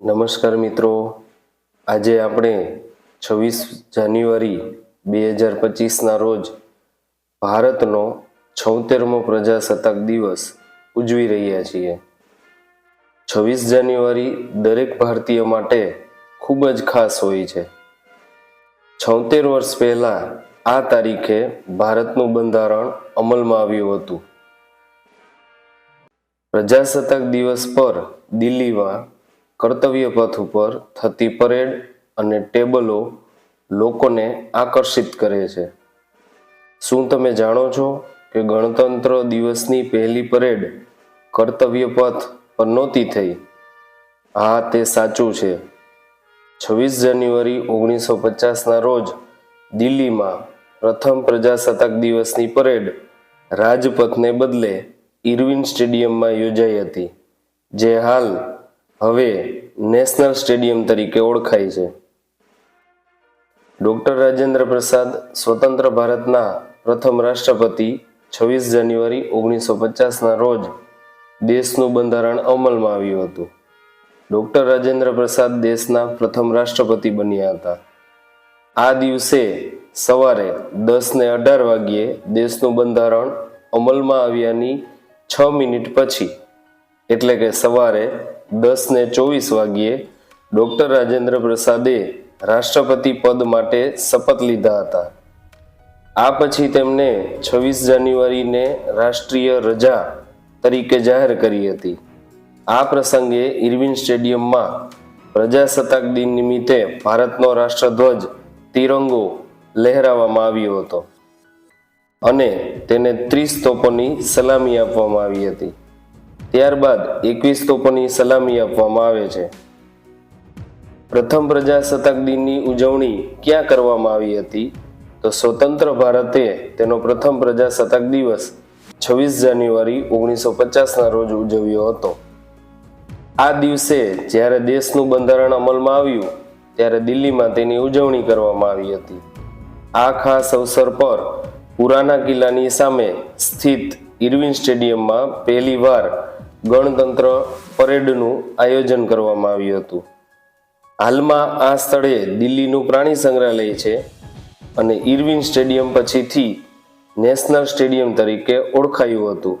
નમસ્કાર મિત્રો. આજે આપણે છવ્વીસ જાન્યુઆરી બે હજાર પચીસના રોજ ભારતનો છોતેરમો પ્રજાસત્તાક દિવસ ઉજવી રહ્યા છીએ. છવ્વીસ જાન્યુઆરી દરેક ભારતીય માટે ખૂબ જ ખાસ હોય છે. છોતેર વર્ષ પહેલાં આ તારીખે ભારતનું બંધારણ અમલમાં આવ્યું હતું. પ્રજાસત્તાક દિવસ પર દિલ્હીમાં કર્તવ્ય પથ ઉપર થતી પરેડ અને ટેબલો લોકોને આકર્ષિત કરે છે. શું તમે જાણો છો કે ગણતંત્ર દિવસની પહેલી પરેડ કર્તવ્ય પથ પર નહોતી થઈ? હા, તે સાચું છે. છવ્વીસ જાન્યુઆરી ઓગણીસો પચાસના રોજ દિલ્હીમાં પ્રથમ પ્રજાસત્તાક દિવસની પરેડ રાજપથને બદલે ઇરવિન સ્ટેડિયમમાં યોજાઈ હતી, જે હાલ હવે નેશનલ સ્ટેડિયમ તરીકે ઓળખાય છે. ડૉક્ટર રાજેન્દ્ર પ્રસાદ સ્વતંત્ર ભારતના પ્રથમ રાષ્ટ્રપતિ છવ્વીસ જાન્યુઆરી ઓગણીસો પચાસના રોજ દેશનું બંધારણ અમલમાં આવ્યું હતું. ડોક્ટર રાજેન્દ્ર પ્રસાદ દેશના પ્રથમ રાષ્ટ્રપતિ બન્યા હતા. આ દિવસે સવારે દસ ને અઢાર વાગ્યે દેશનું બંધારણ અમલમાં આવ્યાની છ મિનિટ પછી, એટલે કે સવારે દસ ને ચોવીસ વાગ્યે ડોક્ટર રાજેન્દ્ર પ્રસાદે રાષ્ટ્રપતિ પદ માટે શપથ લીધા હતા. આ પછી તેમને છવ્વીસ જાન્યુઆરીને રાષ્ટ્રીય રજા તરીકે જાહેર કરી હતી. આ પ્રસંગે ઇરવિન સ્ટેડિયમમાં પ્રજાસત્તાક દિન નિમિત્તે ભારતનો રાષ્ટ્રધ્વજ તિરંગો લહેરાવવામાં આવ્યો હતો અને તેને ત્રીસ તોપોની સલામી આપવામાં આવી હતી. ત્યારબાદ એકવીસ તોપોની સલામી આપવામાં આવે છે. પ્રથમ પ્રજાસત્તાક દિનની ઉજવણી ક્યાં કરવામાં આવી હતી? તો સ્વતંત્ર ભારતે તેનો પ્રથમ પ્રજાસત્તાક દિવસ છવ્વીસ જાન્યુઆરી ઓગણીસો પચાસના રોજ ઉજવ્યો હતો. આ દિવસે જ્યારે દેશનું બંધારણ અમલમાં આવ્યું, ત્યારે દિલ્હીમાં તેની ઉજવણી કરવામાં આવી હતી. આ ખાસ અવસર પર પુરાના કિલ્લાની સામે સ્થિત ઇરવિન સ્ટેડિયમમાં પહેલીવાર ગણતંત્ર પરેડનું આયોજન કરવામાં આવ્યું હતું. હાલમાં આ સ્થળે દિલ્હીનું પ્રાણી સંગ્રહાલય છે અને ઇરવિન સ્ટેડિયમ પછીથી નેશનલ સ્ટેડિયમ તરીકે ઓળખાયું હતું.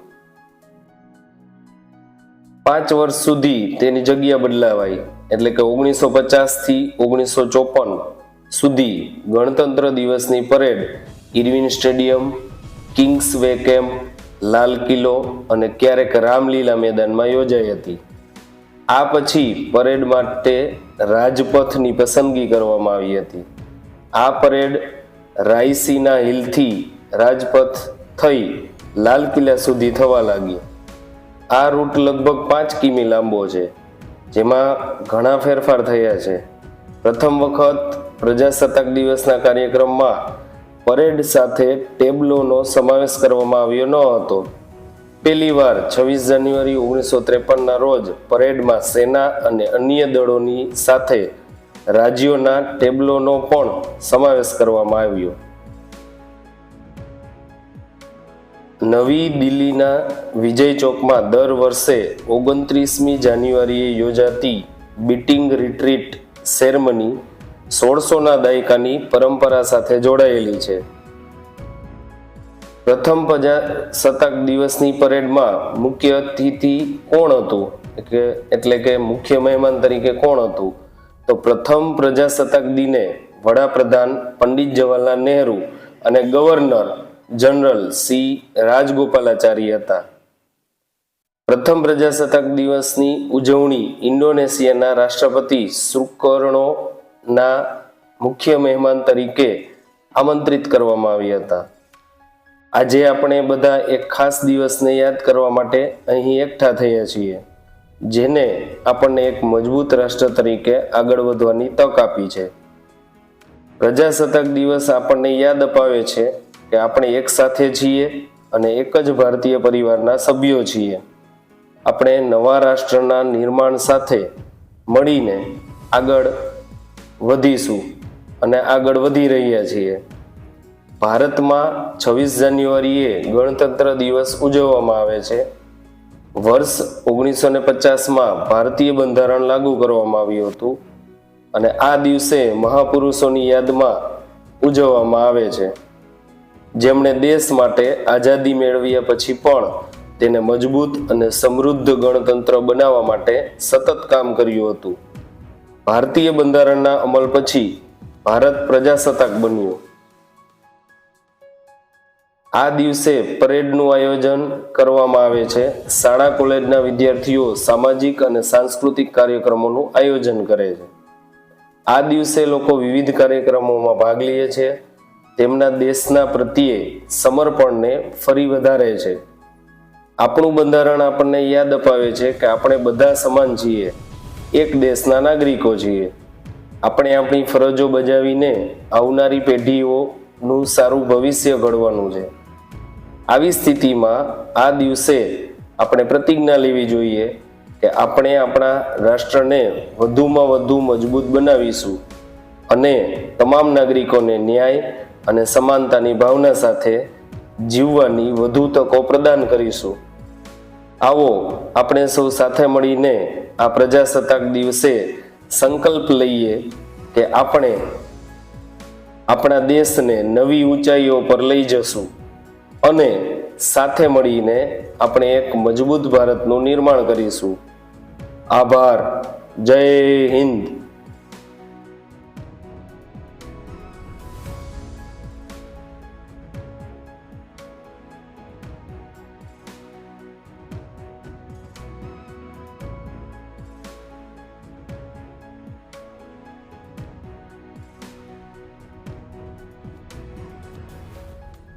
પાંચ વર્ષ સુધી તેની જગ્યા બદલાવાઈ એટલે કે ઓગણીસો પચાસથી ઓગણીસો ચોપન સુધી ગણતંત્ર દિવસની parade Irwin stadium, Kingsway camp લાલ કિલ્લો અને ક્યારેક રામલીલા મેદાનમાં યોજાઈ હતી. આ પછી પરેડ માટે રાજપથની પસંદગી કરવામાં આવી હતી. આ પરેડ રાયસીના હિલથી રાજપથ થઈ લાલ કિલ્લા સુધી થવા લાગી આ રૂટ લગભગ પાંચ કિમી લાંબો છે, જેમાં ઘણા ફેરફાર થયા છે. પ્રથમ વખત પ્રજાસત્તાક દિવસના કાર્યક્રમમાં પરેડ સાથે ટેબ્લોનો સમાવેશ કરવામાં આવ્યો ન હતો. પહેલી વાર છવ્વીસ જાન્યુઆરી ઓગણીસો ત્રેપનના રોજ પરેડમાં સેના અને અન્ય દળોની સાથે રાજ્યોના ટેબ્લોનો પણ સમાવેશ કરવામાં આવ્યો. નવી દિલ્હીના વિજય ચોકમાં દર વર્ષે ઓગણત્રીસમી જાન્યુઆરીએ યોજાતી બીટિંગ રિટ્રીટ સેરેમની સોળસોના દાયકાની પરંપરા સાથે જોડાયેલી છે. પ્રથમ પ્રજાસત્તાક દિવસની પરેડમાં મુખ્ય અતિથિ કોણ હતું? કે એટલે કે મુખ્ય મહેમાન તરીકે કોણ હતું? તો પ્રથમ પ્રજાસત્તાક દિને વડાપ્રધાન પંડિત જવાહરલાલ નહેરુ અને ગવર્નર જનરલ સી રાજગોપાલાચારી હતા. પ્રથમ પ્રજાસત્તાક દિવસની ઉજવણી ઇન્ડોનેશિયાના રાષ્ટ્રપતિ સુકર્ણોના મુખ્ય મહેમાન તરીકે આમંત્રિત કરવામાં આવ્યા હતા. આજે આપણે બધા એક ખાસ દિવસને યાદ કરવા માટે અહીં એકઠા થયા છીએ, જેને આપણને એક મજબૂત રાષ્ટ્ર તરીકે આગળ વધવાની તક આપી છે. પ્રજાસત્તાક દિવસ આપણને યાદ અપાવે છે કે આપણે એક સાથે છીએ અને એક જ ભારતીય પરિવારના સભ્યો છીએ. આપણે નવા રાષ્ટ્રના નિર્માણ સાથે મળીને આગળ વધીશું અને આગળ વધી રહ્યા છીએ. ભારતમાં છવ્વીસ જાન્યુઆરીએ ગણતંત્ર દિવસ ઉજવવામાં આવે છે. વર્ષ ઓગણીસો ને પચાસમાં ભારતીય બંધારણ લાગુ કરવામાં આવ્યું હતું અને આ દિવસે મહાપુરુષોની યાદમાં ઉજવવામાં આવે છે. જેમણે દેશ માટે આઝાદી મેળવ્યા પછી પણ તેને મજબૂત અને સમૃદ્ધ ગણતંત્ર બનાવવા માટે સતત કામ કર્યું હતું. ભારતીય બંધારણના અમલ પછી ભારત પ્રજાસત્તાક બન્યું. આ દિવસે પરેડનું આયોજન કરવામાં આવે છે. શાળા, કોલેજના વિદ્યાર્થીઓ સામાજિક અને સાંસ્કૃતિક કાર્યક્રમોનું આયોજન કરે છે. આ દિવસે લોકો વિવિધ કાર્યક્રમોમાં ભાગ લે છે. તેમના દેશના પ્રત્યે સમર્પણને ફરી વધારે છે. આપણું બંધારણ આપણને યાદ અપાવે છે કે આપણે બધા સમાન છીએ. એક દેશના નાગરિકો છીએ. આપણે આપણી ફરજો બજાવીને આવનારી પેઢીઓનું સારું ભવિષ્ય ઘડવાનું છે. આવી સ્થિતિમાં આ દિવસે આપણે પ્રતિજ્ઞા લેવી જોઈએ કે આપણે આપણા રાષ્ટ્રને વધુમાં વધુ મજબૂત બનાવીશું અને તમામ નાગરિકોને ન્યાય અને સમાનતાની ભાવના સાથે જીવવાની વધુ તકો પ્રદાન કરીશું. આવો આપણે સૌ સાથે મળીને આ પ્રજાસત્તાક દિવસે સંકલ્પ લઈએ કે આપણે આપણા દેશને નવી ઊંચાઈઓ પર લઈ જશું અને સાથે મળીને આપણે એક મજબૂત ભારતનું નિર્માણ કરીશું. આભાર. જય હિન્દ.